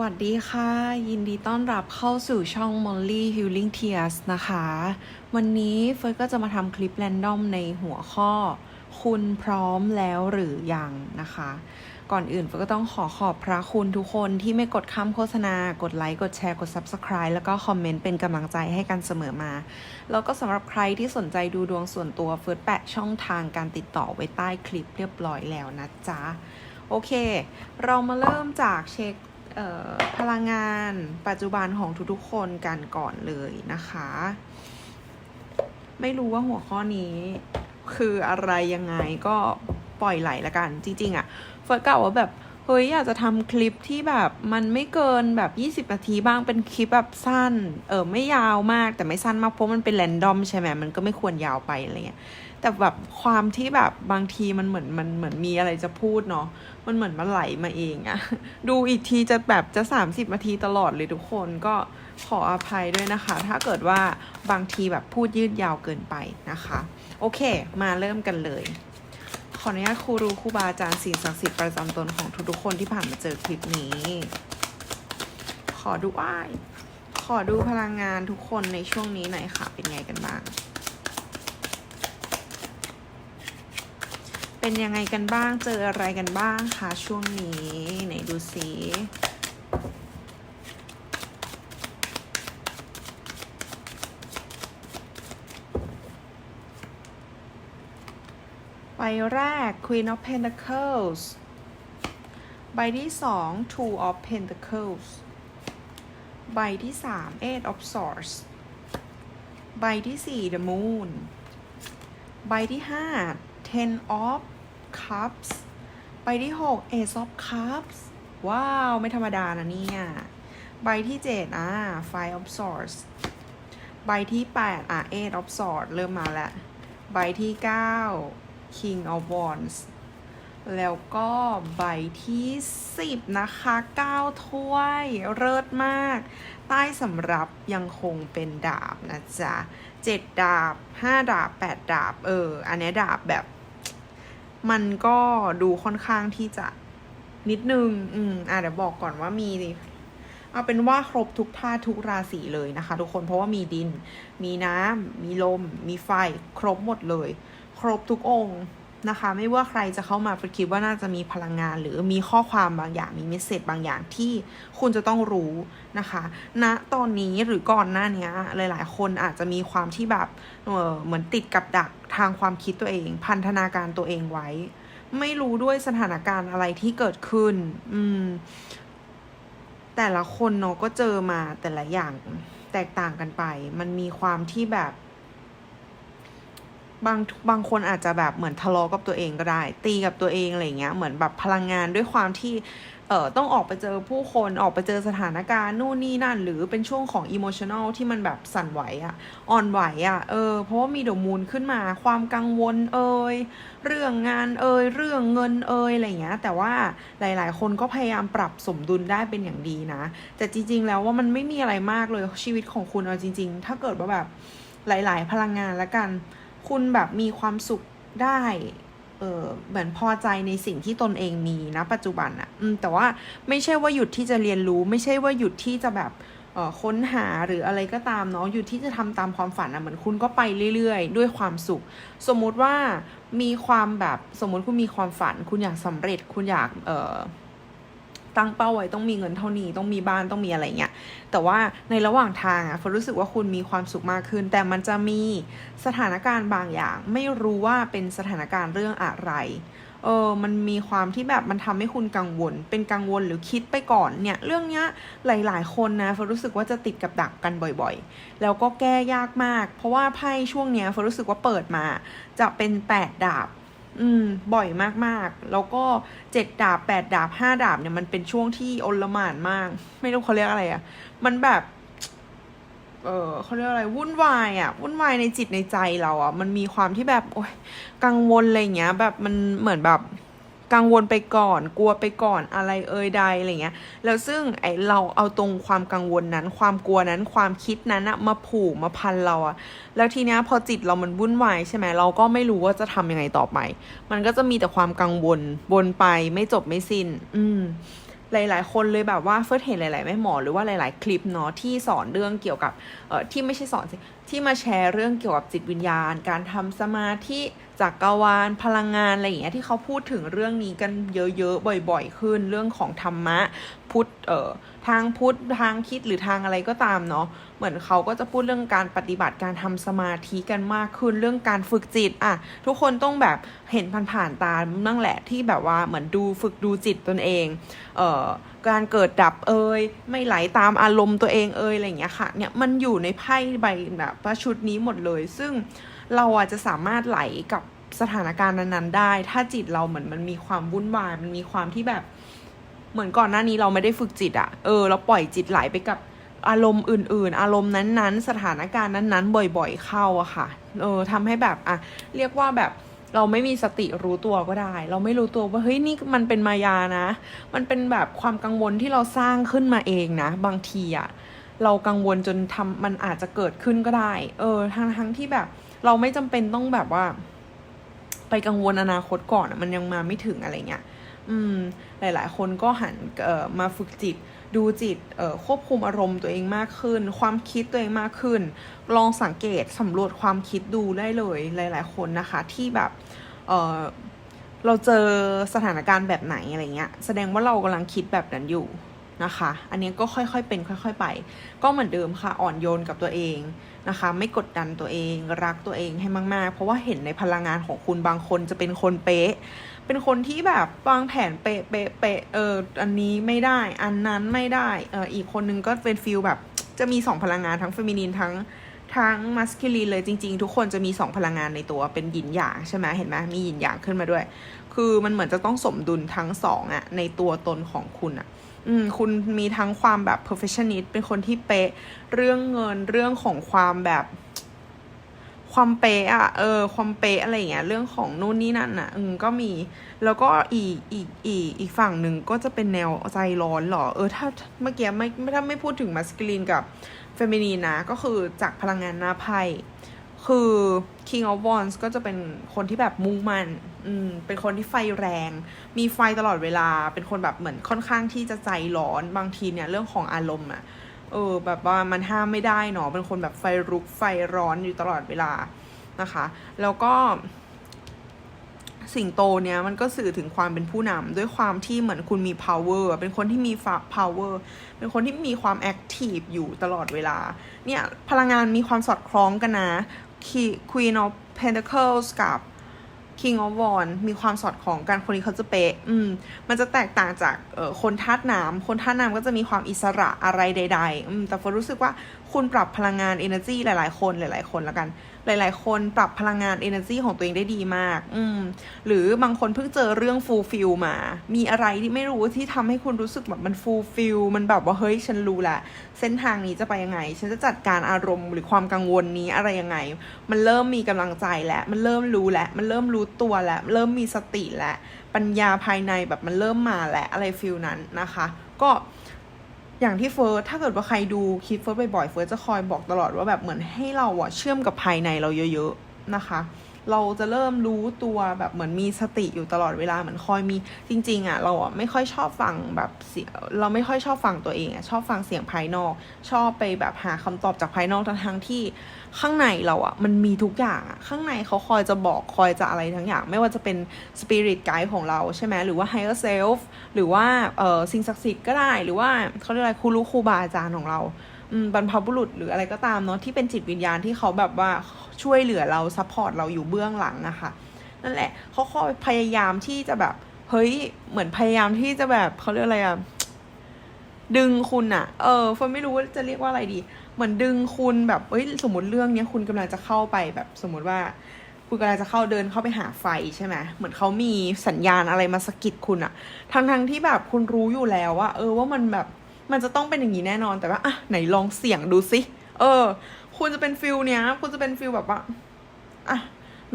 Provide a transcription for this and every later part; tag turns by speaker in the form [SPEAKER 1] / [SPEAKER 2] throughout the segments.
[SPEAKER 1] วัสดีค่ะ ยินดีต้อนรับเข้าสู่ช่อง Molly Healing Tears นะคะ วันนี้เฟิร์สก็จะมาทำคลิปแรนดอมในหัวข้อ คุณพร้อมแล้วหรือยังนะคะ ก่อนอื่นเฟิร์สก็ต้องขอขอบพระคุณทุกคนที่ไม่กดข้ามโฆษณา กดไลค์ กดแชร์ กด Subscribe แล้วก็คอมเมนต์เป็นกำลังใจให้กันเสมอมา แล้วก็สำหรับใครที่สนใจดูดวงส่วนตัวเฟิร์สแปะช่องทางการติดต่อไว้ใต้คลิปเรียบร้อยแล้วนะจ๊ะ โอเค เรามาเริ่มจากเช็ค พลังงานปัจจุบันของทุกๆคนกันก่อนเลยนะคะ ไม่รู้ว่าหัวข้อนี้คืออะไรยังไงก็ปล่อยไหลละกัน จริง ๆอะ่ะเฟิร์สกล่าวว่าแบบเฮ้ยอยากจะทำคลิปที่แบบมันไม่เกินแบบ 20 นาทีบ้างเป็นคลิปแบบสั้น เออไม่ยาวมากแต่ไม่สั้นมากเพราะมันเป็นแรนดอมใช่ไหมมันก็ไม่ควรยาวไปอะไรเงี้ย แต่แบบความที่แบบบางทีมันเหมือนมันเหมือนมีอะไรจะพูดเนาะมันเหมือนมันไหลมาเองอะดูอีกทีจะแบบจะ 30นาทีตลอดเลยทุกคนก็ขออภัยด้วยนะคะ ถ้าเกิดว่าบางทีแบบพูดยืดยาวเกินไปนะคะ โอเค มาเริ่มกันเลย ขออนุญาตครูรูครูบาอาจารย์สิ่งศักดิ์สิทธิ์ประจำตนของทุกๆคนที่ผ่านมาเจอคลิปนี้ ขอดูอ้ายขอดูพลังงานทุกคนในช่วงนี้หน่อยค่ะ เป็นไงกันบ้าง เป็นยังไงกันบ้าง เจออะไรกันบ้างคะช่วงนี้ ไหนดูสิใบแรก Queen of Pentacles ใบที่สอง Two of Pentacles ใบที่สาม Eight of Swords ใบที่สี่ The Moon ใบที่ห้า Ten of Cups ใบที่หก Ace of Cups ว้าว ไม่ธรรมดานะเนี่ยใบที่เจ็ดอะ Five of Swords ใบที่แปดอะ Eight of Swords เริ่มมาแล้ว ใบที่เก้า King of Wands แล้วก็ใบที่สิบนะคะเก้าถ้วยเลิศมาก ใต้สำรับยังคงเป็นดาบนะจ๊ะเจ็ดดาบห้าดาบแปดดาบ เออ อันนี้ดาบแบบ มันก็ดูค่อนข้างที่จะนิดนึง อืม อะเดี๋ยวบอกก่อนว่ามีเอาเป็นว่าครบทุกธาตุทุกราศีเลยนะคะ ทุกคน เพราะว่ามีดิน มีน้ำ มีลม มีไฟ ครบหมดเลย ครบทุกองค์ นะคะ ไม่ว่าใครจะเข้ามาฟคิดว่าน่าจะมีพลังงาน หรือมีข้อความบางอย่างมีเมสเซจบางอย่างที่คุณจะต้องรู้นะคะณนะตอนนี้หรือก่อนหน้านี้หลาย ๆ คนอาจจะมีความที่แบบเออเหมือนติดกับดักทางความคิดตัวเอง พันธนาการตัวเองไว้ ไม่รู้ด้วยสถานการณ์อะไรที่เกิดขึ้น อืม แต่ละคนเนาะก็เจอมาแต่ละอย่างแตกต่างกันไป มันมีความที่แบบ บางบางคนอาจจะแบบเหมือนทะเลาะกับตัวเองก็ได้ ตีกับตัวเองอะไรเงี้ยเหมือนแบบพลังงานด้วยความที่เอ่อต้องออกไปเจอผู้คนออกไปเจอสถานการณ์นู่นนี่นั่น หรือเป็นช่วงของอิโมชัน a ลที่มันแบบสั่นไหวอะอ่อนไหวอะเออเพราะว่ามีเดอะมูลขึ้นมาความกังวลเอ่ยเรื่องงานเอ่ยเรื่องเงินเอ่ยอะไรเงี้ยแต่ว่าหลาย ๆ คนก็พยายามปรับสมดุลได้เป็นอย่างดีนะ แต่จริง ๆ แล้วว่ามันไม่มีอะไรมากเลยชีวิตของคุณเอาจริง ๆ ถ้าเกิดว่าแบบหลาย ๆ พลังงานละกัน คุณแบบมีความสุขได้ เออเหมือนพอใจในสิ่งที่ตนเองมีนะปัจจุบันอะอืมแต่ว่าไม่ใช่ว่าหยุดที่จะเรียนรู้ ไม่ใช่ว่าหยุดที่จะแบบเออค้นหาหรืออะไรก็ตามเนาะหยุดที่จะทำตามความฝันอะเหมือนคุณก็ไปเรื่อยๆ ด้วยความสุข สมมุติว่ามีความแบบสมมุติคุณมีความฝัน คุณอยากสำเร็จคุณอยากเออ ตั้งเป้าไว้ต้องมีเงินเท่านี้ต้องมีบ้านต้องมีอะไรเงี้ยแต่ว่าในระหว่างทางอะฝนรู้สึกว่าคุณมีความสุขมากขึ้น แต่มันจะมีสถานการณ์บางอย่าง ไม่รู้ว่าเป็นสถานการณ์เรื่องอะไรเออมันมีความที่แบบมันทำให้คุณกังวล เป็นกังวลหรือคิดไปก่อนเนี่ย เรื่องเนี้ยหลาย ๆ คนนะฝนรู้สึกว่าจะติดกับดักกันบ่อยๆ แล้วก็แก้ยากมาก เพราะว่าไพ่ช่วงเนี้ยฝนรู้สึกว่าเปิดมา จะเป็นแปดดาบ อืม บ่อยมากๆ แล้วก็เจ็ดดาบแปดดาบห้าดาบเนี่ยมันเป็นช่วงที่โอลหม่านมาก ไม่รู้เขาเรียกอะไรอะ่ะ มันแบบ เออเขาเรียกอะไรวุ่นวายอะ่ะวุ่นวายในจิตในใจเราอะ่ะ มันมีความที่แบบ โอ๊ยกังวลอะไรเงี้ย แบบมันเหมือนแบบ กังวลไปก่อน กลัวไปก่อนอะไรเอ่ยใดอะไรเงี้ย แล้วซึ่งไอเราเอาตรงความกังวลนั้น ความกลัวนั้นความคิดนั้นอะมาผูกมาพันเราอะแล้วทีเนี้ยพอจิตเรามันวุ่นวายใช่ไหมเราก็ไม่รู้ว่าจะทำยังไงต่อไป มันก็จะมีแต่ความกังวลวนไปไม่จบไม่สิ้น อืมหลาย ๆ คนเลยแบบว่าเฟิร์สเห็นหลาย ๆ แม่หมอหรือว่าหลาย ๆ คลิปเนาะที่สอนเรื่องเกี่ยวกับเอ่อที่ไม่ใช่สอนสิที่มาแชร์เรื่องเกี่ยวกับจิตวิญญาณ การทำสมาธิ จักกรวาลพลังงานอะไรอย่างเงี้ยที่เขาพูดถึงเรื่องนี้กันเยอะๆบ่อย ๆ ขึ้นเรื่องของธรรมะพุทธเอ่อทางพุทธทางคิดหรือทางอะไรก็ตามเนาะเหมือนเขาก็จะพูดเรื่องการปฏิบัติการทำสมาธิกันมากขึ้นเรื่องการฝึกจิตอะทุกคนต้องแบบเห็นผ่านๆตานั่งแหละที่แบบว่าเหมือนดูฝึกดูจิตตนเองเอ่อการเกิดดับเอยไม่ไหลตามอารมณ์ตัวเองเอยอะไรอย่างเงี้ยค่ะเนี่ยมันอยู่ในไพ่ใบแบบชุดนี้หมดเลย ซึ่งเราอาจจะสามารถไหลกับ สถานการณ์นั้นๆได้ ถ้าจิตเราเหมือนมันมีความวุ่นวายมันมีความที่แบบ เหมือนก่อนหน้านี้เราไม่ได้ฝึกจิตอะเออเราปล่อยจิตไหลไปกับอารมณ์อื่น ๆ อารมณ์นั้นๆ สถานการณ์นั้นๆ บ่อย ๆ เข้าอะค่ะ เออทำให้แบบอะเรียกว่าแบบเราไม่มีสติรู้ตัวก็ได้ เราไม่รู้ตัวว่าเฮ้ยนี่มันเป็นมายานะ มันเป็นแบบความกังวลที่เราสร้างขึ้นมาเองนะ บางทีอะเรากังวลจนทำมันอาจจะเกิดขึ้นก็ได้ เออทั้งทั้งที่แบบ เราไม่จำเป็นต้องแบบว่า ไปกังวลอนาคตก่อนมันยังมาไม่ถึงอะไรเงี้ยอืมหลาย ๆ คนก็หันเอ่อมาฝึกจิต ดูจิตเอ่อควบคุมอารมณ์ตัวเองมากขึ้น ความคิดตัวเองมากขึ้น ลองสังเกตสำรวจความคิดดูได้เลยหลาย ๆ คนนะคะ ที่แบบเอ่อเราเจอสถานการณ์แบบไหนอะไรเงี้ย แสดงว่าเรากำลังคิดแบบนั้นอยู่นะคะ อันนี้ก็ค่อย ๆ เป็นค่อย ๆ ไป ก็เหมือนเดิมค่ะอ่อนโยนกับตัวเอง นะคะ ไม่กดดันตัวเองรักตัวเองให้มาก ๆ เพราะว่าเห็นในพลังงานของคุณบางคนจะเป็นคนเป๊ะ เป็นคนที่แบบวางแผนเป๊ะเป๊ะเป๊ะเอออันนี้ไม่ได้ อันนั้นไม่ได้เอออีกคนนึงก็เป็นฟิลแบบจะมีสองพลังงานทั้งเฟมินีนทั้งทั้งมัสคิลีนเลยจริง ๆ ทุกคนจะมีสองพลังงานในตัวเป็นหยินหยางใช่ไหมเห็นไหมมีหยินหยางขึ้นมาด้วย คือมันเหมือนจะต้องสมดุลทั้งสองอะในตัวตนของคุณอะ อืมคุณมีทั้งความแบบ perfectionist เป็นคนที่เป๊ะเรื่องเงินเรื่องของความแบบ ความเป๊ะอะเออ ความเป๊ะอะไรเงี้ย เรื่องของนู่นนี่นั่นอะอืมก็มี แล้วก็อีกอีกอีกอีกฝั่งหนึ่งก็จะเป็นแนวใจร้อนเหรอ เออ ถ้าเมื่อกี้ไม่ถ้าไม่พูดถึงมัสคิลีนกับเฟมินีนนะ ก็คือจากพลังงานหน้าไพ่ คือ King of Wands ก็จะเป็นคนที่แบบมุ่งมั่น อืม เป็นคนที่ไฟแรง มีไฟตลอดเวลา เป็นคนแบบเหมือนค่อนข้างที่จะใจร้อน บางทีเนี่ยเรื่องของอารมณ์อะเออ แบบว่ามันห้ามไม่ได้เนาะ เป็นคนแบบไฟรุกไฟร้อนอยู่ตลอดเวลานะคะ แล้วก็ สิงโตเนี่ยมันก็สื่อถึงความเป็นผู้นำด้วยความที่เหมือนคุณมี power เป็นคนที่มี power เป็นคนที่มีความ active อยู่ตลอดเวลา เนี่ยพลังงานมีความสอดคล้องกันนะ Queen of Pentacles กับ King of Wands มีความสอดคล้องกันคนนี้เขาจะเป๊ะ อืม มันจะแตกต่างจากเออคนธาตุน้ำคนธาตุน้ำก็จะมีความอิสระอะไรใด ๆ อืม แต่ฝนรู้สึกว่าคุณปรับพลังงาน energy หลาย ๆ คนหลาย ๆ คนแล้วกัน หลายๆ คนปรับพลังงาน energy ของตัวเองได้ดีมาก อืม หรือบางคนเพิ่งเจอเรื่อง fulfill มา มีอะไรที่ไม่รู้ที่ทำให้คุณรู้สึกแบบมัน fulfill มันแบบว่าเฮ้ยฉันรู้ละเส้นทางนี้จะไปยังไง ฉันจะจัดการอารมณ์หรือความกังวลนี้อะไรยังไง มันเริ่มมีกำลังใจแล้วมันเริ่มรู้แล้วมันเริ่มรู้ตัวแล้วเริ่มมีสติแล้วปัญญาภายในแบบมันเริ่มมาแล้วอะไรฟิลนั้นนะคะ ก็ อย่างที่เฟิร์สถ้าเกิดว่าใครดูคลิปเฟิร์สบ่อยๆเฟิร์สจะคอยบอกตลอดว่าแบบเหมือนให้เราอะเชื่อมกับภายในเราเยอะๆนะคะ เราจะเริ่มรู้ตัวแบบเหมือนมีสติอยู่ตลอดเวลาเหมือนคอยมีจริง ๆอะเราอะไม่ค่อยชอบฟังแบบเสียงเราไม่ค่อยชอบฟังตัวเองอะชอบฟังเสียงภายนอก ชอบไปแบบหาคำตอบจากภายนอกทั้งๆที่ ข้างในเราอะมันมีทุกอย่างอะข้างในเขาคอยจะบอกคอยจะอะไรทั้งอย่าง ไม่ว่าจะเป็นสปิริตไกด์ของเราใช่ไหมหรือว่า higher self หรือว่าเออสิ่งศักดิ์สิทธิ์ก็ได้ หรือว่าเขาเรียกอะไรครูรู้ครูบาอาจารย์ของเราบรรพบุรุษหรืออะไรก็ตามเนาะที่เป็นจิตวิญญาณที่เขาแบบว่าช่วยเหลือเราซัพพอร์ตเราอยู่เบื้องหลังอะค่ะนั่นแหละเขาคอยพยายามที่จะแบบเฮ้ยเหมือนพยายามที่จะแบบเขาเรียกอะไรอะดึงคุณอะเออเฟิร์นไม่รู้ว่าจะเรียกว่าอะไรดี เหมือนดึงคุณแบบเอ้ยสมมติเรื่องเนี้ยคุณกำลังจะเข้าไปแบบสมมติว่า คุณกำลังจะเข้าเดินเข้าไปหาไฟใช่ไหมเหมือนเขามีสัญญาณอะไรมาสกิดคุณอะทั้งทั้งที่แบบคุณรู้อยู่แล้วว่าเออว่ามันแบบมันจะต้องเป็นอย่างนี้แน่นอนแต่ว่าอะไหนลองเสี่ยงดูสิเออ คุณจะเป็นฟิลเนี้ย คุณจะเป็นฟิลแบบว่าอะ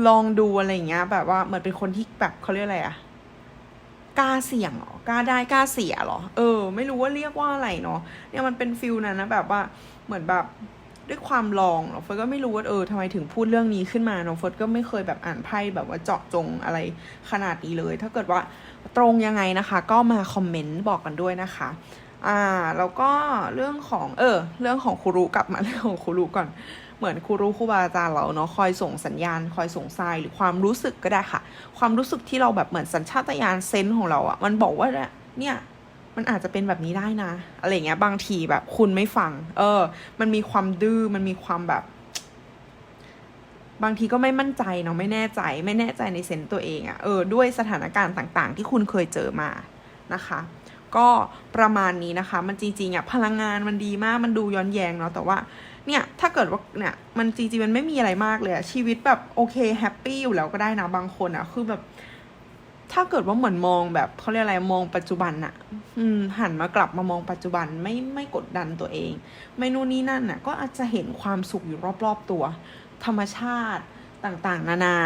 [SPEAKER 1] ลองดูอะไรอย่างเงี้ย แบบว่าเหมือนเป็นคนที่แบบเขาเรียกอะไรอะกล้าเสี่ยงเหรอกล้าได้กล้าเสียเหรอ เออ ไม่รู้ว่าเรียกว่าอะไรเนาะเนี่ยมันเป็นฟิลนั้นนะแบบว่า เหมือนแบบด้วยความลองเนาะเฟิร์สก็ไม่รู้ว่าเออทำไมถึงพูดเรื่องนี้ขึ้นมาเนาะเฟิร์สก็ไม่เคยแบบอ่านไพ่แบบว่าเจาะจงอะไรขนาดนี้เลย ถ้าเกิดว่าตรงยังไงนะคะ ก็มาคอมเมนต์บอกกันด้วยนะคะ อ่าแล้วก็เรื่องของเออ เรื่องของครูรุกลับมาเรื่องของครูรุก่อนเหมือนครูรู้ครูบาอาจารย์เราเนาะคอยส่งสัญญาณ คอยส่งทรายหรือความรู้สึกก็ได้ค่ะ ความรู้สึกที่เราแบบเหมือนสัญชาตญาณเซนส์ของเราอะมันบอกว่าเนี่ย มันอาจจะเป็นแบบนี้ได้นะ อะไรเงี้ย บางทีแบบคุณไม่ฟัง เออ มันมีความดื้อ มันมีความแบบ บางทีก็ไม่มั่นใจเนาะ ไม่แน่ใจ ไม่แน่ใจในเซนส์ตัวเองอะ่ะ เออ ด้วยสถานการณ์ต่างๆ ที่คุณเคยเจอมานะคะ ก็ประมาณนี้นะคะ มันจริงๆอะ่ะ พลังงานมันดีมาก มันดูย้อนแยงเนาะ แต่ว่าเนี่ย ถ้าเกิดว่า เนี่ย มันจริงๆมันไม่มีอะไรมากเลยอะชีวิตแบบโอเค แฮปปี้อยู่แล้วก็ได้นะ บางคนอะคือแบบ ถ้าเกิดว่าเหมือนมองแบบเขาเรียกอะไรมองปัจจุบันอะอืม หันมากลับมามองปัจจุบันไม่ไม่กดดันตัวเอง ไม่นู่นนี่นั่นน่ะก็อาจจะเห็นความสุขอยู่รอบๆตัว ธรรมชาติต่างๆ นานา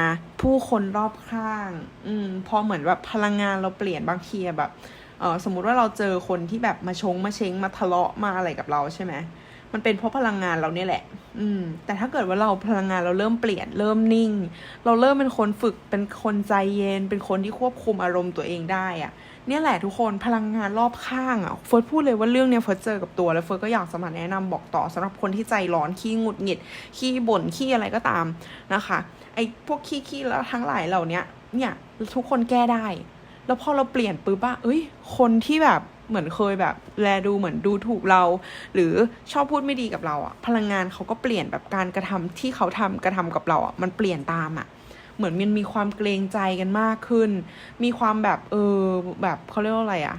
[SPEAKER 1] ผู้คนรอบข้าง อืม พอเหมือนแบบพลังงานเราเปลี่ยนบางทีแบบเออสมมุติว่าเราเจอคนที่แบบมาชงมาเชงมาทะเลาะมาอะไรกับเราใช่ไหม มันเป็นเพราะพลังงานเราเนี่ยแหละ อืม แต่ถ้าเกิดว่าเราพลังงานเราเริ่มเปลี่ยน เริ่มนิ่ง เราเริ่มเป็นคนฝึก เป็นคนใจเย็น เป็นคนที่ควบคุมอารมณ์ตัวเองได้อะเนี่ยแหละทุกคนพลังงานรอบข้างอะเฟิร์สพูดเลยว่าเรื่องเนี้ยเฟิร์สเจอกับตัวแล้วเฟิร์สก็อยากจะมาแนะนำบอกต่อสำหรับคนที่ใจร้อนขี้หงุดหงิด ขี้บ่นขี้อะไรก็ตามนะคะ ไอ้พวกขี้ขี้แล้วทั้งหลายเหล่านี้เนี่ยทุกคนแก้ได้ แล้วพอเราเปลี่ยนปุ๊บอะเอ้ย คนที่แบบ เหมือนเคยแบบแลดูเหมือนดูถูกเรา หรือชอบพูดไม่ดีกับเราอะพลังงานเขาก็เปลี่ยนแบบการกระทำที่เขาทำกระทำกับเราอะมันเปลี่ยนตามอะเหมือนมันมีความเกรงใจกันมากขึ้น มีความแบบเออแบบเขาเรียกว่าอะไรอะ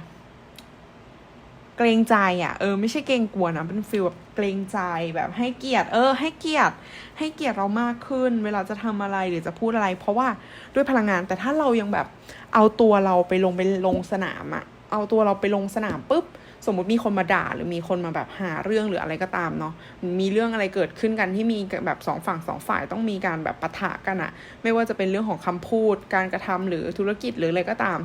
[SPEAKER 1] เกรงใจอะเออไม่ใช่เกรงกลัวนะเป็นฟีลแบบเกรงใจแบบให้เกียรติ เออ ให้เกียรติ ให้เกียรติเรามากขึ้น เวลาจะทำอะไรหรือจะพูดอะไร เพราะว่าด้วยพลังงานแต่ถ้าเรายังแบบเอาตัวเราไปลงไปลงสนามอะ เอาตัวเราไปลงสนามปุ๊บสมมติมีคนมาด่าหรือมีคนมาแบบหาเรื่องหรืออะไรก็ตามเนาะมีเรื่องอะไรเกิดขึ้นกันที่มีแบบสองฝั่งสองฝ่ายต้องมีการแบบปะทะกันอะไม่ว่าจะเป็นเรื่องของคำพูด การกระทำหรือธุรกิจหรืออะไรก็ตาม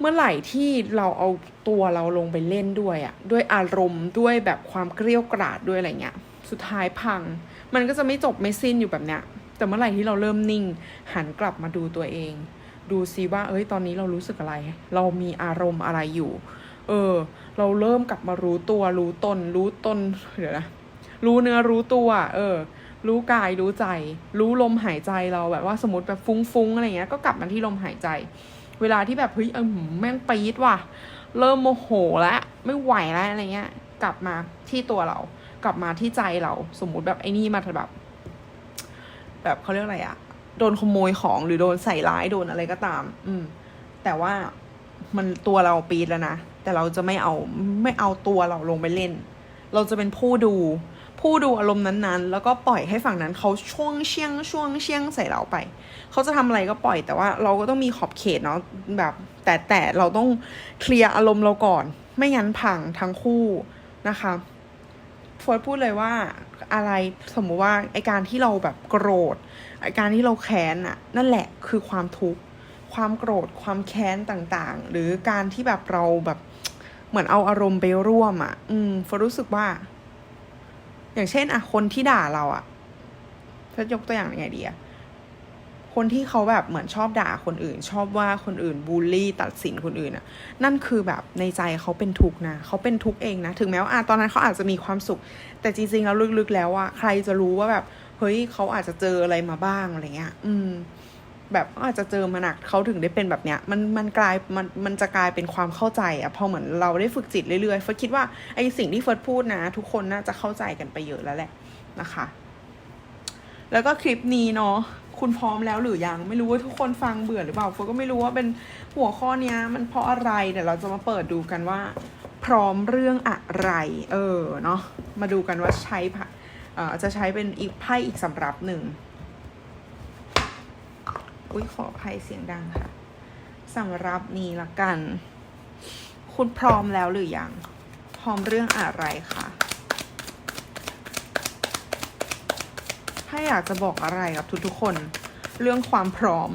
[SPEAKER 1] เมื่อไหร่ที่เราเอาตัวเราลงไปเล่นด้วยอะด้วยอารมณ์ด้วยแบบความเกรี้ยวกราดด้วยอะไรเงี้ย สุดท้ายพัง มันก็จะไม่จบไม่สิ้นอยู่แบบเนี้ยแต่เมื่อไหร่ที่เราเริ่มนิ่ง หันกลับมาดูตัวเอง ดูซิว่า เอ้ย ตอนนี้เรารู้สึกอะไร เรามีอารมณ์อะไรอยู่ เออ เราเริ่มกลับมารู้ตัว รู้ตน รู้ตน เดี๋ยวนะ รู้เนื้อรู้ตัว เออ รู้กาย รู้ใจ รู้ลมหายใจเราแบบว่าสมมติแบบฟุ้งๆอะไรเงี้ย ก็กลับมาที่ลมหายใจ เวลาที่แบบเฮ้ยเออแม่งปี๊ดว่ะ เริ่มโมโหแล้วไม่ไหวแล้วอะไรเงี้ย กลับมาที่ตัวเรา กลับมาที่ใจเรา สมมุติแบบไอ้นี่มาแบบ แบบเขาเรียกอะไรอะ โดนขโมยของหรือโดนใส่ร้ายโดนอะไรก็ตาม อืม แต่ว่ามันตัวเราปีดแล้วนะ แต่เราจะไม่เอาไม่เอาตัวเราลงไปเล่น เราจะเป็นผู้ดู ผู้ดูอารมณ์นั้นๆ แล้วก็ปล่อยให้ฝั่งนั้นเขาช่วงเชียงช่วงเชียงใส่เราไป เขาจะทำอะไรก็ปล่อยแต่ว่าเราก็ต้องมีขอบเขตเนาะแบบ แต่แต่เราต้องเคลียร์อารมณ์เราก่อน ไม่งั้นพังทั้งคู่นะคะฟร์พูดเลยว่าอะไรสมมุติว่าไอการที่เราแบบโกรธ ไอการที่เราแค้นอะนั่นแหละคือความทุกข์ความโกรธความแค้นต่างๆ หรือการที่แบบเราแบบเหมือนเอาอารมณ์ไปร่วมอะอืมฟรู้สึกว่า อย่างเช่นอะคนที่ด่าเราอะถ้ายกตัวอย่างยังไงดีอะคนที่เขาแบบเหมือนชอบด่าคนอื่น ชอบว่าคนอื่นบูลลี่ตัดสินคนอื่นอะนั่นคือแบบในใจเขาเป็นทุกข์นะเขาเป็นทุกข์เองนะ ถึงแม้ว่าอะตอนนั้นเขาอาจจะมีความสุข แต่จริงๆแล้วลึกๆแล้วอะใครจะรู้ว่าแบบ เฮ้ยเขาอาจจะเจออะไรมาบ้างอะไรเงี้ย อืม แบบอาจจะเจอมาหนักเขาถึงได้เป็นแบบเนี้ย มันมันกลายมันมันจะกลายเป็นความเข้าใจอะพอเหมือนเราได้ฝึกจิตเรื่อยๆเฟิร์สคิดว่าไอสิ่งที่เฟิร์สพูดนะ ทุกคนน่าจะเข้าใจกันไปเยอะแล้วแหละนะคะ แล้วก็คลิปนี้เนาะคุณพร้อมแล้วหรือยังไม่รู้ว่าทุกคนฟังเบื่อหรือเปล่าเฟิร์สก็ไม่รู้ว่าเป็นหัวข้อเนี้ย มันเพราะอะไรเดี๋ยวเราจะมาเปิดดูกันว่า พร้อมเรื่องอะไร เออเนาะมาดูกันว่าใช้พะ จะใช้เป็นอีกไพ่อีกสำรับหนึ่ง อุ้ยขออภัยเสียงดังค่ะสำรับนี้ละกัน คุณพร้อมแล้วหรือยัง พร้อมเรื่องอะไรคะถ้าอยากจะบอกอะไรกับทุกๆคน เรื่องความพร้อม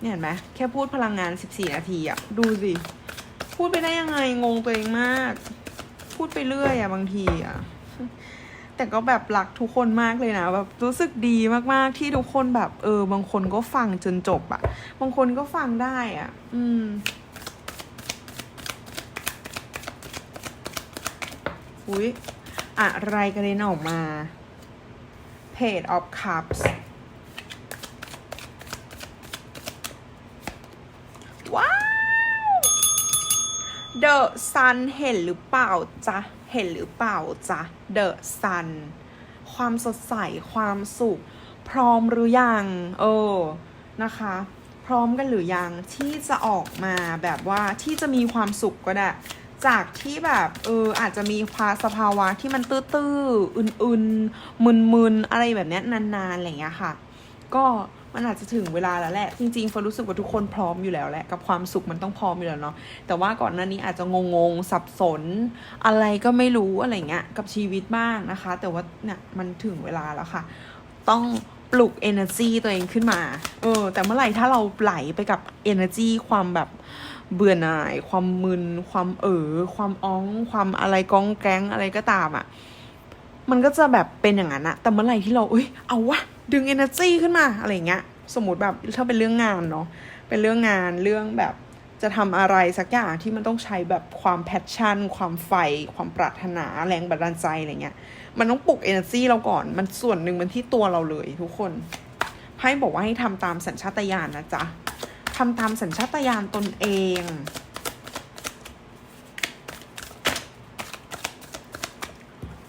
[SPEAKER 1] เนี่ยเห็นไหมแค่พูดพลังงาน 14 นาทีอะดูสิ พูดไปได้ยังไงงงตัวเองมาก พูดไปเรื่อยอะบางทีอะแต่ก็แบบรักทุกคนมากเลยนะแบบรู้สึกดีมากๆที่ทุกคนแบบ เออ บางคนก็ฟังจนจบอะบางคนก็ฟังได้อะอืมอุ้ยอะไรกระเด็นออกมา Page of Cups ว้าว The Sun เห็นหรือเปล่าจ๊ะ เห็นหรือเปล่าจ๊ะ The Sun ความสดใส ความสุข พร้อมหรือยัง เออ นะคะ พร้อมกันหรือยัง ที่จะออกมาแบบว่าที่จะมีความสุขก็ได้ จากที่แบบเอออาจจะมีภาสภาวะที่มันตื้อๆ อึนๆมึนๆ อะไรแบบนี้นานๆ อะไรอย่างเงี้ยค่ะ ก็ มันอาจจะถึงเวลาแล้วแหละ จริงๆฟรู้สึกว่าทุกคนพร้อมอยู่แล้วแหละ กับความสุขมันต้องพร้อมอยู่แล้วเนาะแต่ว่าก่อนหน้านี้อาจจะงงๆสับสน อะไรก็ไม่รู้อะไรเงี้ยกับชีวิตบ้างนะคะ แต่ว่าเนี่ยมันถึงเวลาแล้วค่ะ ต้องปลุก energy ตัวเองขึ้นมาเออแต่เมื่อไหร่ถ้าเราไหลไปกับ energy ความแบบเบื่อหน่าย ความมึน ความเออความอ้อง ความอะไรก้องแก๊งอะไรก็ตามอะ่ะ มันก็จะแบบเป็นอย่างนั้นอะแต่เมื่อไหร่ที่เราเอ้ยเอาวะ ดึง energy ขึ้นมาอะไรเงี้ย สมมติแบบถ้าเป็นเรื่องงานเนาะ เป็นเรื่องงานเรื่องแบบจะทำอะไรสักอย่างที่มันต้องใช้แบบความแพชชั่น ความไฟ ความปรารถนาแรงบันดาลใจอะไรเงี้ย มันต้องปลุก energy เราก่อน มันส่วนหนึ่งมันที่ตัวเราเลยทุกคนไพ่บอกว่าให้ทำตามสัญชาตญาณนะจ๊ะทำตามสัญชาตญาณตนเอง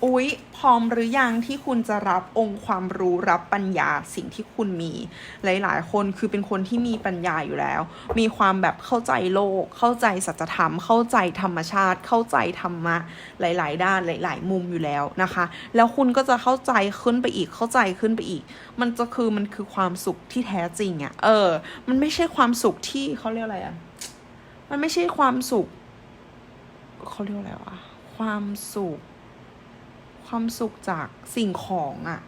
[SPEAKER 1] อุ๊ย พร้อมหรือยังที่คุณจะรับองค์ความรู้รับปัญญาสิ่งที่คุณมีหลาย ๆ คนคือเป็นคนที่มีปัญญาอยู่แล้ว มีความแบบเข้าใจโลก เข้าใจสัจธรรม เข้าใจธรรมชาติ เข้าใจธรรมะหลาย ๆ ด้านหลาย ๆ มุมอยู่แล้วนะคะ แล้วคุณก็จะเข้าใจขึ้นไปอีกเข้าใจขึ้นไปอีก มันจะคือมันคือความสุขที่แท้จริงอะ่ะเออ มันไม่ใช่ความสุขที่เขาเรียกอะไรอะ่ะมันไม่ใช่ความสุขเขาเรียกอะไรวะความสุข ความสุขจากสิ่งของอะ่ะ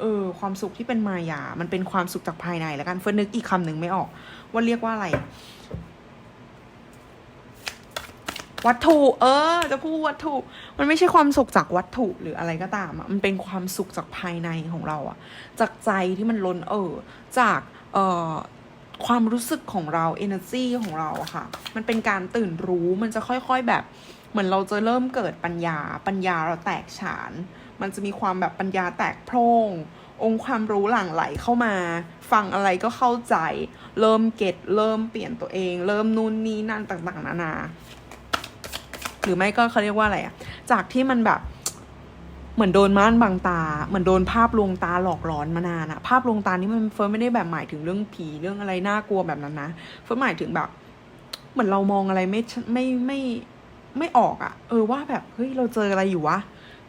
[SPEAKER 1] เออ ความสุขที่เป็นมายา มันเป็นความสุขจากภายในแล้วกัน เฟิร์นนึกอีกคำหนึ่งไม่ออก ว่าเรียกว่าอะไร วัตถุ เออ จะพูดวัตถุ มันไม่ใช่ความสุขจากวัตถุหรืออะไรก็ตามอะมันเป็นความสุขจากภายในของเราอะจากใจที่มันล้นเออ จาก เอ่อความรู้สึกของเรา energy ของเราอะค่ะ มันเป็นการตื่นรู้ มันจะค่อยๆแบบ เหมือนเราจะเริ่มเกิดปัญญา ปัญญาเราแตกฉาน มันจะมีความแบบปัญญาแตกโพร่ง องค์ความรู้หลั่งไหลเข้ามา ฟังอะไรก็เข้าใจ เริ่มเก็ตเริ่มเปลี่ยนตัวเอง เริ่มนู่นนี่นั่นต่างๆ นานา หรือไม่ก็เขาเรียกว่าอะไรอะจากที่มันแบบเหมือนโดนม่านบังตา เหมือนโดนภาพลวงตาหลอกหลอนมานานอะภาพลวงตานี่มันเฟิร์นไม่ได้แบบหมายถึงเรื่องผีเรื่องอะไรน่ากลัวแบบนั้นนะเฟิร์นหมายถึงแบบ เหมือนเรามองอะไรไม่ไม่ไม่ไไม่ออกอะเออว่าแบบเฮ้ยเราเจออะไรอยู่วะ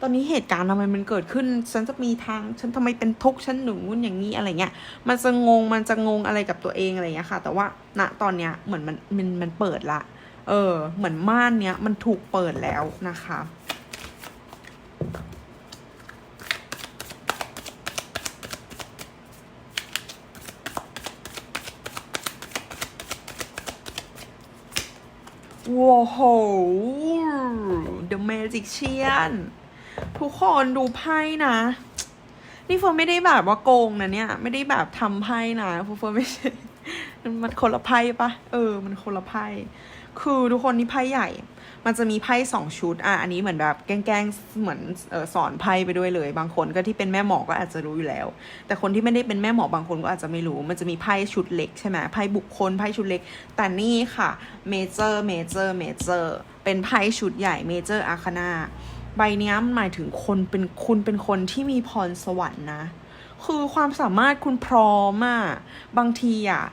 [SPEAKER 1] ตอนนี้เหตุการณ์ทำไมมันเกิดขึ้น ฉันจะมีทาง ฉันทำไมเป็นทุกข์ฉันหนึ่งวุ่นอย่างนี้อะไรเงี้ย มันจะงงมันจะงงอะไรกับตัวเองอะไรเงี้ยค่ะ แต่ว่าณตอนเนี้ยเหมือนมันมันมันเปิดละ เออ เหมือนม่านเนี้ยมันถูกเปิดแล้วนะคะ ว้าวโห The Magician ทุกคนดูไพ่นะ นี่เฟิร์นไม่ได้แบบว่าโกงนะเนี่ย ไม่ได้แบบทำไพ่นะเฟิร์นไม่ใช่ มันคนละไพ่ปะเออ มันคนละไพ่ คือทุกคนนี่ไพ่ใหญ่ มันจะมีไพ่สองชุด อะ อันนี้เหมือนแบบแกล้งเหมือนออสอนไพ่ไปด้วยเลย บางคนก็ที่เป็นแม่หมอก็อาจจะรู้อยู่แล้ว แต่คนที่ไม่ได้เป็นแม่หมอบางคนก็อาจจะไม่รู้ มันจะมีไพ่ชุดเล็กใช่ไหมไพ่บุคคลไพ่ชุดเล็ก แต่นี่ค่ะเมเจอร์เมเจอร์เมเจอร์เป็นไพ่ชุดใหญ่เมเจอร์อาคานาใบเนี้ยมันหมายถึงคนเป็นคุณเป็นคนที่มีพรสวรรค์นะ คือความสามารถคุณพร้อมอะบางทีอะ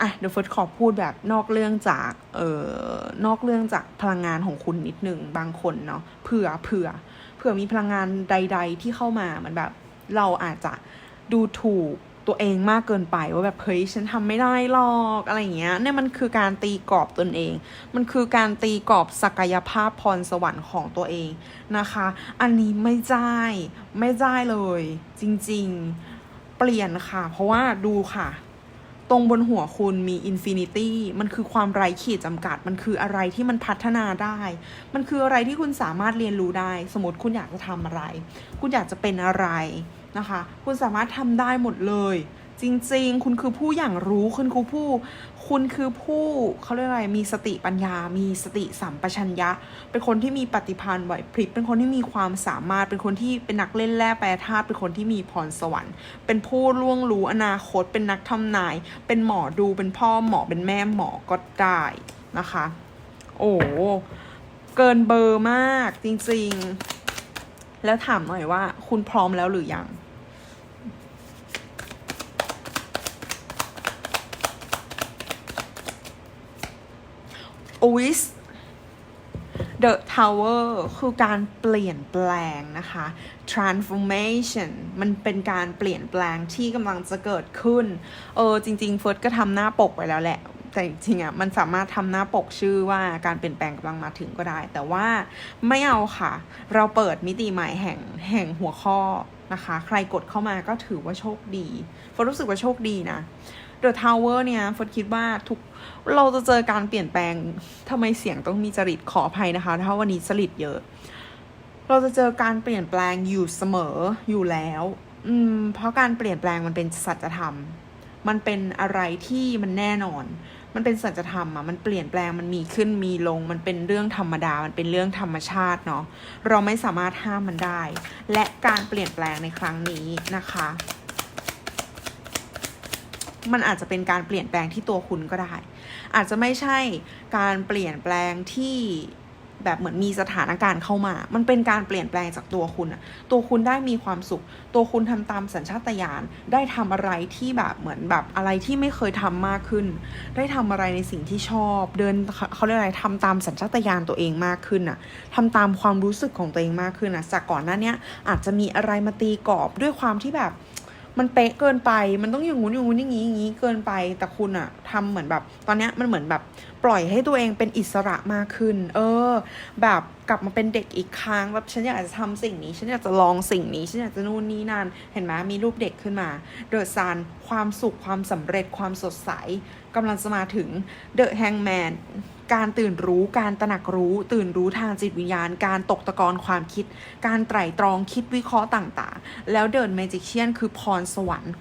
[SPEAKER 1] อะเดี๋ยวเฟิร์สขอพูดแบบนอกเรื่องจากเอ่อนอกเรื่องจากพลังงานของคุณนิดนึงบางคนเนาะเผื่อเผื่อเผื่อมีพลังงานใด ๆ ที่เข้ามามันแบบ เราอาจจะดูถูกตัวเองมากเกินไปว่าแบบเฮ้ยฉันทำไม่ได้หรอกอะไรอย่างเงี้ยเนี่ยมันคือการตีกรอบตนเอง มันคือการตีกรอบศักยภาพพรสวรรค์ของตัวเองนะคะ อันนี้ไม่ได้ไม่ได้เลย จริง ๆ เปลี่ยนค่ะ เพราะว่าดูค่ะ ตรงบนหัวคุณมีอินฟินิตี้มันคือความไร้ขีดจำกัด มันคืออะไรที่มันพัฒนาได้ มันคืออะไรที่คุณสามารถเรียนรู้ได้ สมมติคุณอยากจะทำอะไร คุณอยากจะเป็นอะไรนะคะ คุณสามารถทำได้หมดเลย จริง ๆ คุณคือผู้อย่างรู้คุณคือผู้ คุณคือผู้เขาเรียกอะไรมีสติปัญญา มีสติสัมปชัญญะ เป็นคนที่มีปฏิภาณไหวพริบเป็นคนที่มีความสามารถ เป็นคนที่เป็นนักเล่นแร่แปรธาตุเป็นคนที่มีพรสวรรค์ เป็นผู้ล่วงรู้อนาคต เป็นนักทำนาย เป็นหมอดูเป็นพ่อหมอเป็นแม่หมอก็ได้นะคะ โอ้เกินเบอร์มากจริง ๆ แล้วถามหน่อยว่า คุณพร้อมแล้วหรือยัง o i s The Tower คือการเปลี่ยนแปลงนะคะ transformation มันเป็นการเปลี่ยนแปลงที่กำลังจะเกิดขึ้น เออจริง ๆ เฟิร์สก็ทำหน้าปกไว้แล้วแหละ แต่จริงๆอะมันสามารถทำหน้าปกชื่อว่าการเปลี่ยนแปลงกำลังมาถึงก็ได้ แต่ว่าไม่เอาค่ะ เราเปิดมิติใหม่แห่งแห่งหัวข้อนะคะ ใครกดเข้ามาก็ถือว่าโชคดีเฟิร์สรู้สึกว่าโชคดีนะ The Tower เนี่ยฟิร์สคิดว่าทุกเราจะเจอการเปลี่ยนแปลงทำไมเสียงต้องมีจริตขออภัยนะคะถ้าวันนี้จริตเยอะ เราจะเจอการเปลี่ยนแปลงอยู่เสมออยู่แล้ว อืม เพราะการเปลี่ยนแปลงมันเป็นสัจธรรม มันเป็นอะไรที่มันแน่นอน มันเป็นสัจธรรมอะมันเปลี่ยนแปลงมันมีขึ้นมีลง มันเป็นเรื่องธรรมดา มันเป็นเรื่องธรรมชาติเนาะเราไม่สามารถห้ามมันได้ และการเปลี่ยนแปลงในครั้งนี้นะคะ มันอาจจะเป็นการเปลี่ยนแปลงที่ตัวคุณก็ได้ อาจจะไม่ใช่การเปลี่ยนแปลงที่แบบเหมือนมีสถานการณ์เข้ามา มันเป็นการเปลี่ยนแปลงจากตัวคุณอะตัวคุณได้มีความสุข ตัวคุณทำตามสัญชาตญาณ ได้ทำอะไรที่แบบเหมือนแบบอะไรที่ไม่เคยทำมากขึ้น ได้ทำอะไรในสิ่งที่ชอบ เดินเขาเรียกอะไรทำตามสัญชาตญาณตัวเองมากขึ้นอะทำตามความรู้สึกของตัวเองมากขึ้นอะจากก่อนหน้านี้อาจจะมีอะไรมาตีกรอบด้วยความที่แบบ มันเป๊ะเกินไป มันต้องอย่างงู้นอย่างงู้นอย่างงี้อย่างงี้เกินไป แต่คุณอะทำเหมือนแบบ ตอนเนี้ยมันเหมือนแบบปล่อยให้ตัวเองเป็นอิสระมากขึ้น เออ แบบกลับมาเป็นเด็กอีกครั้งแบบฉันอยากจะทำสิ่งนี้ ฉันอยากจะลองสิ่งนี้ ฉันอยากจะนู่นนี่นั่น เห็นไหมมีรูปเด็กขึ้นมา เดอะซัน ความสุข ความสำเร็จ ความสดใสกำลังจะมาถึงเดอะแฮงแมน การตื่นรู้ การตระหนักรู้ ตื่นรู้ทางจิตวิญญาณ การตกตะกอนความคิด การไตร่ตรองคิดวิเคราะห์ต่างๆ แล้วเดินเมจิเชียนคือพรสวรรค์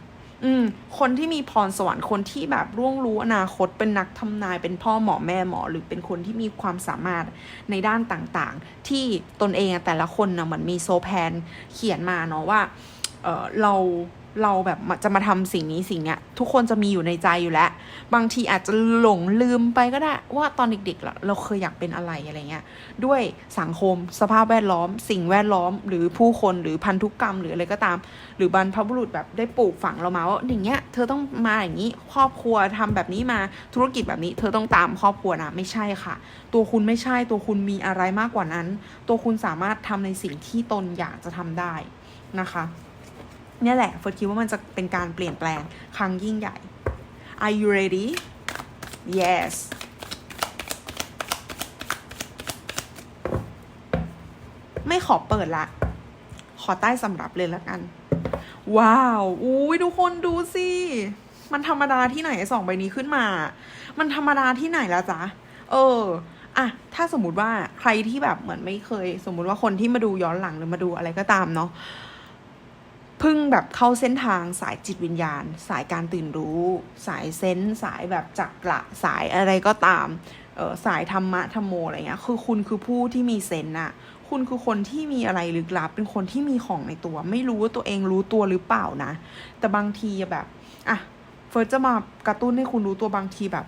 [SPEAKER 1] อืมคนที่มีพรสวรรค์คนที่แบบร่วงรู้อนาคตเป็นนักทำนายเป็นพ่อหมอแม่หมอ หรือเป็นคนที่มีความสามารถในด้านต่างๆ ที่ตนเองแต่ละคนนะเหมือนมีโซแพนเขียนมาเนาะว่าเออเราเราแบบจะมาทำสิ่งนี้สิ่งเนี้ย ทุกคนจะมีอยู่ในใจอยู่แล้ว บางทีอาจจะหลงลืมไปก็ได้ ว่าตอนเด็กๆ เราเราเคยอยากเป็นอะไรอะไรเงี้ย ด้วยสังคมสภาพแวดล้อม สิ่งแวดล้อม หรือผู้คนหรือพันธุกรรมหรืออะไรก็ตาม หรือบรรพบุรุษแบบได้ปลูกฝังเรามาว่าอย่างเงี้ยเธอต้องมาอย่างนี้ครอบครัวทำแบบนี้มาธุรกิจแบบนี้ เธอต้องตามครอบครัวนะไม่ใช่ค่ะ ตัวคุณไม่ใช่ตัวคุณมีอะไรมากกว่านั้น ตัวคุณสามารถทำในสิ่งที่ตนอยากจะทำได้นะคะ เนี่ยแหละเฟิร์สคิดว่ามันจะเป็นการเปลี่ยนแปลงครั้งยิ่งใหญ่ Are you ready Yes ไม่ขอเปิดละ ขอใต้สำรับเลยละกัน ว้าว อุ้ยทุกคนดูสิ มันธรรมดาที่ไหนสองใบนี้ขึ้นมา มันธรรมดาที่ไหนละจ๊ะ เอออะถ้าสมมติว่าใครที่แบบเหมือนไม่เคย สมมุติว่าคนที่มาดูย้อนหลังหรือมาดูอะไรก็ตามเนาะ พิ่งแบบเข้าเส้นทางสายจิตวิญญาณ สายการตื่นรู้ สายเซนส์สายแบบจักระสายอะไรก็ตามเออสายธรรมะธรรมโมอะไรเงี้ยคือคุณคือผู้ที่มีเซนส์อะคุณคือคนที่มีอะไรลึกลับ เป็นคนที่มีของในตัว ไม่รู้ว่าตัวเองรู้ตัวหรือเปล่านะ แต่บางทีแบบอะเฟิร์สจะมากระตุ้นให้คุณรู้ตัวบางทีแบบ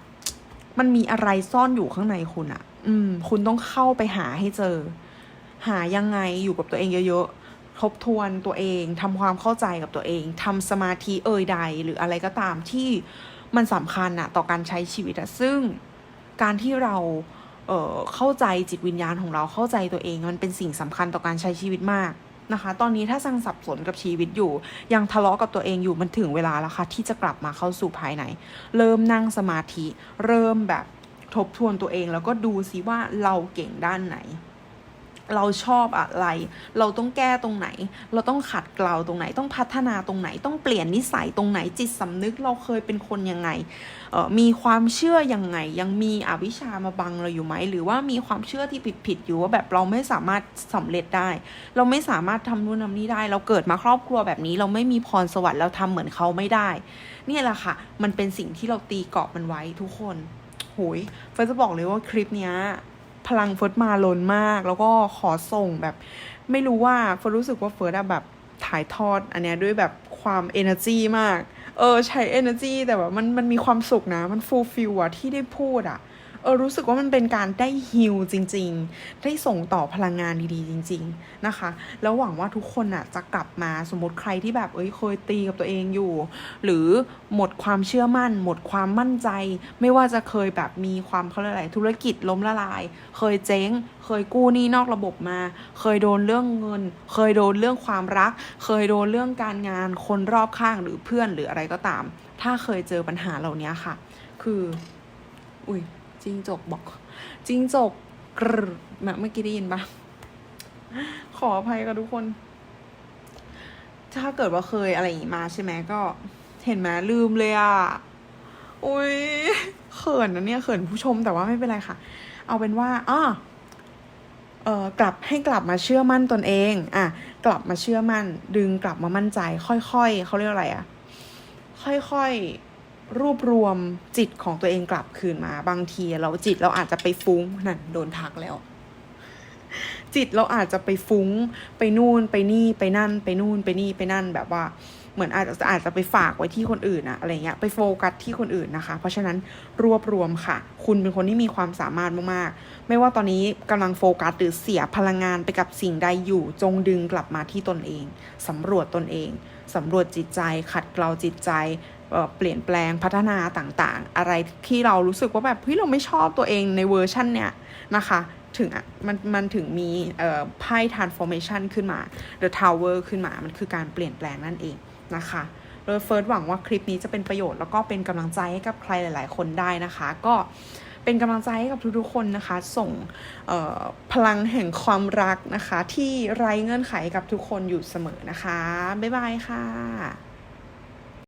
[SPEAKER 1] มันมีอะไรซ่อนอยู่ข้างในคุณอะอืม คุณต้องเข้าไปหาให้เจอ หายังไงอยู่กับตัวเองเยอะ ทบทวนตัวเองทำความเข้าใจกับตัวเองทำสมาธิเอ่ยใด หรืออะไรก็ตามที่มันสำคัญอะต่อการใช้ชีวิตอะซึ่งการที่เราเเข้าใจจิตวิญญาณของเราเข้าใจตัวเอง มันเป็นสิ่งสำคัญต่อการใช้ชีวิตมากนะคะ ตอนนี้ถ้ายังสับสนกับชีวิตอยู่ ยังทะเลาะกับตัวเองอยู่มันถึงเวลาแล้วค่ะที่จะกลับมาเข้าสู่ภายใน เริ่มนั่งสมาธิ เริ่มแบบทบทวนตัวเองแล้วก็ดูซิว่าเราเก่งด้านไหน เราชอบอะไร เราต้องแก้ตรงไหน เราต้องขัดเกลาตรงไหน ต้องพัฒนาตรงไหน ต้องเปลี่ยนนิสัยตรงไหน จิตสำนึกเราเคยเป็นคนยังไง มีความเชื่อยังไง ยังมีอวิชามาบังเราอยู่ไหม หรือว่ามีความเชื่อที่ผิดๆอยู่ว่าแบบเราไม่สามารถสำเร็จได้ เราไม่สามารถทำนู่นทำนี่ได้ เราเกิดมาครอบครัวแบบนี้ เราไม่มีพรสวรรค์เราทำเหมือนเขาไม่ได้เนี่แหละค่ะ มันเป็นสิ่งที่เราตีกรอบมันไว้ทุกคนโหยเฟิร์สจะบอกเลยว่าคลิปเนี้ย พลังเฟิร์สมาล้นมาก แล้วก็ขอส่งแบบ ไม่รู้ว่าเฟิร์สรู้สึกว่าเฟิร์สแบบถ่ายทอด อันเนี้ยด้วยแบบความเอเนอร์จีมาก เออ ใช้เอเนอร์จีแต่แบบมันมันมีความสุขนะ มันฟูลฟิลอะที่ได้พูดอะ เออรู้สึกว่ามันเป็นการได้ฮิลจริง ๆ ได้ส่งต่อพลังงานดีๆ จริง ๆนะคะ แล้วหวังว่าทุกคนอะจะกลับมาสมมติใครที่แบบเอ้ยเคยตีกับตัวเองอยู่ หรือหมดความเชื่อมั่น หมดความมั่นใจ ไม่ว่าจะเคยแบบมีความเขาเรียกอะไรธุรกิจล้มละลาย เคยเจ๊ง เคยกู้หนี้นอกระบบมา เคยโดนเรื่องเงิน เคยโดนเรื่องความรัก เคยโดนเรื่องการงานคนรอบข้างหรือเพื่อนหรืออะไรก็ตาม ถ้าเคยเจอปัญหาเหล่านี้ค่ะ คือ อุ้ย จิงจกบอก จิงจกกรรแบบเมื่อกี้ได้ยินปะขออภัยกับทุกคน ถ้าเกิดว่าเคยอะไรอย่างงี้มาใช่ไหมก็ เห็นไหมลืมเลยอะอุ้ยเขินนะเนี่ยเขินผู้ชมแต่ว่าไม่เป็นไรค่ะ เอาเป็นว่าอ้อเออกลับให้กลับมาเชื่อมั่นตนเอง อะ กลับมาเชื่อมั่น ดึงกลับมามั่นใจ ค่อยๆเขาเรียกอะไรอะ ค่อยๆ รวบรวมจิตของตัวเองกลับคืนมา บางทีเราจิตเราอาจจะไปฟุ้งนั่นโดนทักแล้ว จิตเราอาจจะไปฟุ้ง ไปนู่นไปนี่ไปนั่น ไปนู่นไปนี่ไปนั่นแบบว่าเหมือนอาจจะอาจจะไปฝากไว้ที่คนอื่นอะอะไรเงี้ยไปโฟกัสที่คนอื่นนะคะ เพราะฉะนั้นรวบรวมค่ะ คุณเป็นคนที่มีความสามารถมากๆ ไม่ว่าตอนนี้กำลังโฟกัสหรือเสียพลังงานไปกับสิ่งใดอยู่ จงดึงกลับมาที่ตนเองสำรวจตนเองสำรวจจิตใจ ขัดเกลาจิตใจ เปลี่ยนแปลงพัฒนาต่างๆ อะไรที่เรารู้สึกว่าแบบเฮ้ยเราไม่ชอบตัวเองในเวอร์ชันเนี้ยนะคะถึงมันมันถึงมีไพ่ transformation ขึ้นมา the tower ขึ้นมา มันคือการเปลี่ยนแปลงนั่นเองนะคะโดยเฟิร์สหวังว่าคลิปนี้จะเป็นประโยชน์แล้วก็เป็นกำลังใจให้กับใครหลาย ๆ คนได้นะคะ ก็เป็นกำลังใจให้กับทุกๆคนนะคะ ส่งพลังแห่งความรักนะคะ ที่ไร้เงื่อนไขกับทุกคนอยู่เสมอนะคะ บ๊ายบายค่ะ